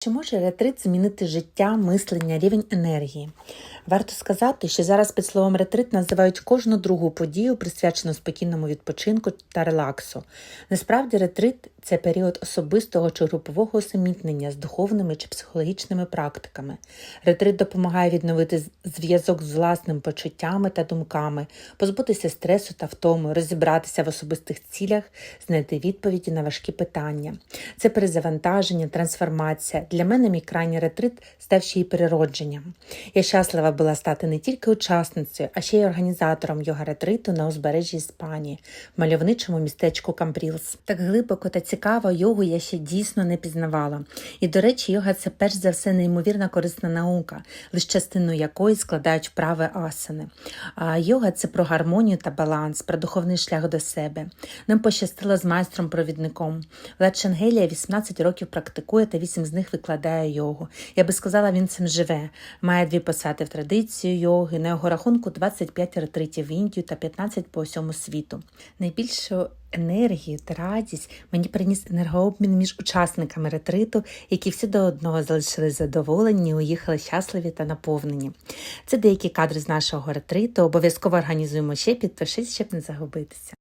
Чи може ретрит змінити життя, мислення, рівень енергії? Варто сказати, що зараз під словом ретрит називають кожну другу подію, присвячену спокійному відпочинку та релаксу. Насправді, ретрит це період особистого чи групового усамітнення з духовними чи психологічними практиками. Ретрит допомагає відновити зв'язок з власними почуттями та думками, позбутися стресу та втоми, розібратися в особистих цілях, знайти відповіді на важкі питання. Це перезавантаження, трансформація. Для мене мій крайній ретрит став ще й переродженням. Я щаслива була стати не тільки учасницею, а ще й організатором йога ретриту на узбережжі Іспанії, в мальовничому містечку Камбрілс. Так глибоко та цікаво йогу я ще дійсно не пізнавала. І, до речі, йога це перш за все неймовірно корисна наука, лише частину якої складають вправи асани. А йога це про гармонію та баланс, про духовний шлях до себе. Нам пощастило з майстром-провідником. Влад Шангелія 18 років практикує та 8 з них викладає йогу. Я би сказала, він цим живе. Має дві посади в традицію йоги. На його рахунку 25 ретритів в Індію та 15 по всьому світу. Найбільшу енергію та радість мені приніс енергообмін між учасниками ретриту, які всі до одного залишили задоволені, уїхали щасливі та наповнені. Це деякі кадри з нашого ретриту. Обов'язково організуємо ще. Підпишись, щоб не загубитися.